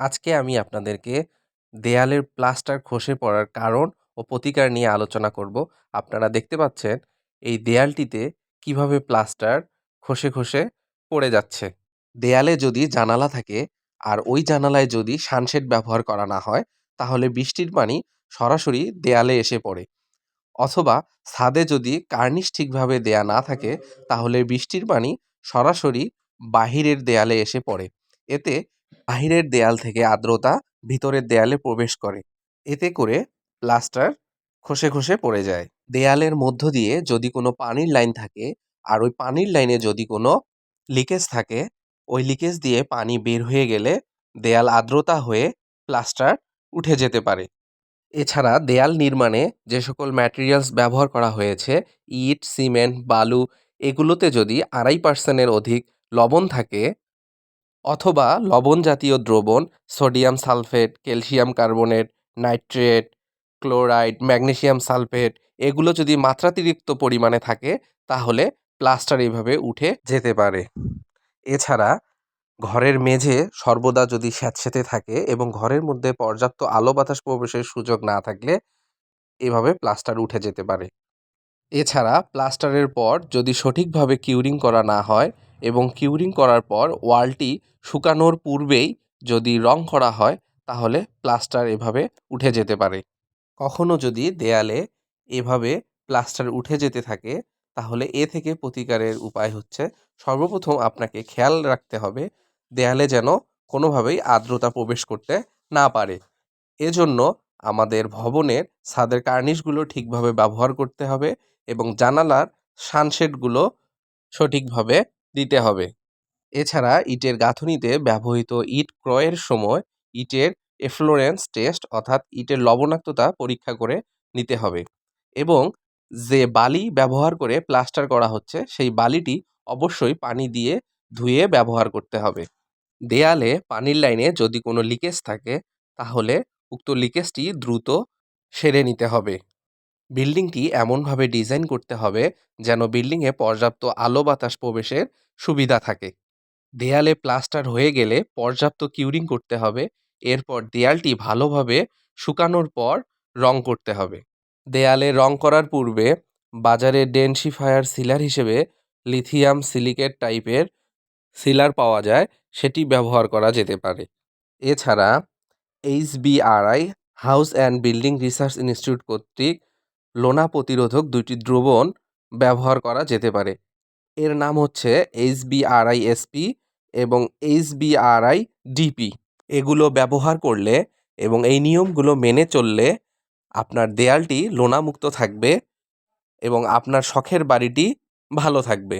আজকে আমি আপনাদেরকে দেয়ালের প্লাস্টার খসে পড়ার কারণ ও প্রতিকার নিয়ে আলোচনা করব। আপনারা দেখতে পাচ্ছেন এই দেয়ালটিতে কীভাবে প্লাস্টার খসে খসে পড়ে যাচ্ছে। দেয়ালে যদি জানালা থাকে আর ওই জানালায় যদি সানশেড ব্যবহার করা না হয়, তাহলে বৃষ্টির পানি সরাসরি দেয়ালে এসে পড়ে। অথবা ছাদে যদি কার্নিশ ঠিকভাবে দেয়া না থাকে, তাহলে বৃষ্টির পানি সরাসরি বাহিরের দেয়ালে এসে পড়ে। এতে বাহিরের দেয়াল থেকে আর্দ্রতা ভিতরের দেয়ালে প্রবেশ করে। এতে করে প্লাস্টার খসে খসে পড়ে যায়। দেয়ালের মধ্য দিয়ে যদি কোনো পানির লাইন থাকে আর ওই পানির লাইনে যদি কোনো লিকেজ থাকে, ওই লিকেজ দিয়ে পানি বের হয়ে গেলে দেয়াল আর্দ্রতা হয়ে প্লাস্টার উঠে যেতে পারে। এছাড়া দেয়াল নির্মাণে যে সকল ম্যাটেরিয়ালস ব্যবহার করা হয়েছে, ইট, সিমেন্ট, বালু, এগুলোতে যদি আড়াই পার্সেন্টের অধিক লবণ থাকে অথবা লবণ জাতীয় দ্রবণ, sodium sulphate, calcium carbonate, nitrate, chloride, magnesium sulphate, এগুলো যদি মাত্রাতিরিক্ত পরিমাণে থাকে, তাহলে প্লাস্টার এইভাবে উঠে যেতে পারে। এছাড়া ঘরের মেঝে সর্বদা যদি স্যাঁতসেঁতে থাকে এবং ঘরের মধ্যে পর্যাপ্ত আলো বাতাস প্রবেশের সুযোগ না থাকলে এভাবে প্লাস্টার উঠে যেতে পারে। এছাড়া প্লাস্টারের পর যদি সঠিকভাবে কিউরিং করা না হয় এবং কিউরিং করার পর ওয়ালটি শুকানোর পূর্বেই যদি রং করা হয়, তাহলে প্লাস্টার এভাবে উঠে যেতে পারে। কখনো যদি দেয়ালে এভাবে প্লাস্টার উঠে যেতে থাকে, তাহলে এ থেকে প্রতিকারের উপায় হচ্ছে, সর্বপ্রথম আপনাকে খেয়াল রাখতে হবে, দেয়ালে যেন কোনোভাবেই আর্দ্রতা প্রবেশ করতে না পারে। এজন্য আমাদের ভবনের ছাদের কার্নিশগুলো ঠিকভাবে ব্যবহার করতে হবে এবং জানালার সানশেডগুলো সঠিকভাবে দিতে হবে। এছাড়া ইটের গাঁথুনিতে ব্যবহৃত ইট ক্রয়ের সময় ইটের এফ্লোরেন্স টেস্ট অর্থাৎ ইটের লবণাক্ততা পরীক্ষা করে নিতে হবে এবং যে বালি ব্যবহার করে প্লাস্টার করা হচ্ছে সেই বালিটি অবশ্যই পানি দিয়ে ধুয়ে ব্যবহার করতে হবে। দেয়ালে পানির লাইনে যদি কোনো লিকেজ থাকে তাহলে উক্ত লিকেজটি দ্রুত সেরে নিতে হবে। বিল্ডিংটি এমনভাবে ডিজাইন করতে হবে যেন বিল্ডিংয়ে পর্যাপ্ত আলো বাতাস প্রবেশের সুবিধা থাকে। দেয়ালে প্লাস্টার হয়ে গেলে পর্যাপ্ত কিউরিং করতে হবে, এরপর দেয়ালটি ভালোভাবে শুকানোর পর রং করতে হবে। দেয়ালে রং করার পূর্বে বাজারে ডেন্সিফায়ার সিলার হিসেবে লিথিয়াম সিলিকেট টাইপের সিলার পাওয়া যায়, সেটি ব্যবহার করা যেতে পারে। এছাড়া HBRI house and building research institute কর্তৃক লোনা প্রতিরোধক দুইটি দ্রবণ ব্যবহার করা যেতে পারে। এর নাম হচ্ছে এইচবিআরআই এসপি এবং এইচবিআরআই ডিপি এগুলো ব্যবহার করলে এবং এই নিয়মগুলো মেনে চললে আপনার দেয়ালটি লোনামুক্ত থাকবে এবং আপনার শখের বাড়িটি ভালো থাকবে।